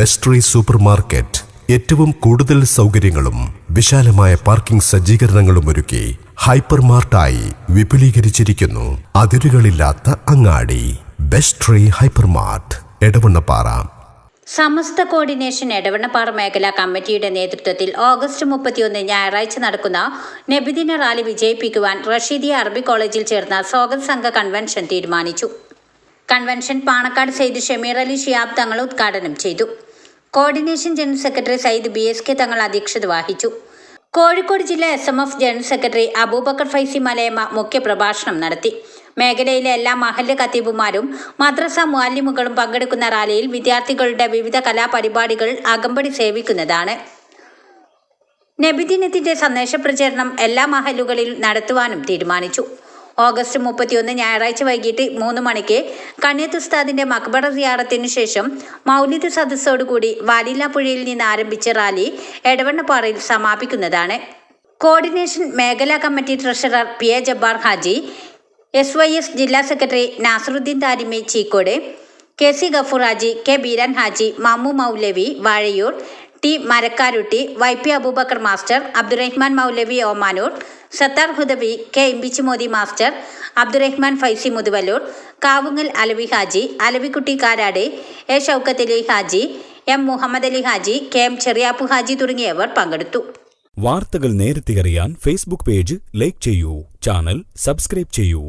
Best re super market ഏറ്റവും കൂടുതൽ സൗകര്യങ്ങളും വിശാലമായ പാർക്കിംഗ് സജ്ജീകരണങ്ങളും ഒരുക്കി ഹൈപ്പർ മാർട്ടായി വിപുലീകരിച്ചിരിക്കുന്നു. അതിരുകളില്ലാത്ത അങ്ങാടി. ബെസ്ട്രി tree hyper mart Edavannappara. Samastha coordination Edavannappara മേഖലാ കമ്മിറ്റിയുടെ നേതൃത്വത്തിൽ ഓഗസ്റ്റ് മുപ്പത്തിയൊന്ന് ഞായറാഴ്ച നടക്കുന്ന നബിദിന റാലി വിജയിപ്പിക്കുവാൻ റഷീദിയ അറബി കോളേജിൽ ചേർന്ന സ്വാഗത സംഘ കൺവെൻഷൻ തീരുമാനിച്ചു. കൺവെൻഷൻ പാണക്കാട് സെയ്ദ് ഷമീർ അലി ഷിയാബ് തങ്ങൾ ഉദ്ഘാടനം ചെയ്തു. Coordination general secretary Sayyid B S K Thangal അധ്യക്ഷത വഹിച്ചു. കോഴിക്കോട് ജില്ലാ S M F general secretary Abubakar Faizi Malayamma മുഖ്യപ്രഭാഷണം നടത്തി. മേഖലയിലെ എല്ലാ മഹല്ല് കത്തീബുമാരും മദ്രസ മുഅല്ലിമുകളും പങ്കെടുക്കുന്ന റാലിയിൽ വിദ്യാർത്ഥികളുടെ വിവിധ കലാപരിപാടികൾ അകമ്പടി സേവിക്കുന്നതാണ്. നബിദിനത്തിന്റെ സന്ദേശ പ്രചരണം എല്ലാ മഹലുകളിൽ നടത്തുവാനും തീരുമാനിച്ചു. ഓഗസ്റ്റ് മുപ്പത്തിയൊന്ന് ഞായറാഴ്ച വൈകിട്ട് മൂന്ന് മണിക്ക് കണ്യത്ത് ഉസ്താദിന്റെ മക്ബറ സിയാറത്തിന് ശേഷം മൗലിദ് സദസ്സോടുകൂടി വാലില്ലാപ്പുഴയിൽ നിന്ന് ആരംഭിച്ച റാലി എടവണ്ണപ്പാറയിൽ സമാപിക്കുന്നതാണ്. കോർഡിനേഷൻ മേഖലാ committee treasurer P A Jabbar Haji S Y S ജില്ലാ secretary Nasaruddin Tharimi Cheekode K C Gafoor Haji K Beeran Haji Mamu Moulavi Vazhayoor T Marakkarutty Y P Abubakar master Abdurahman Moulavi Omanoor Sathar Hudawi K Imbichimoidi master Abdurahman Faizi Muthuvallur Kavungal Alavi Haji Alavikutty Karad A Shoukath Ali Haji M Muhammad Ali Haji K M Cheriyappu Haji തുടങ്ങിയവർ പങ്കെടുത്തു. വാർത്തകൾ നേരത്തെ അറിയാൻ Facebook page like ചെയ്യൂ channel subscribe ചെയ്യൂ.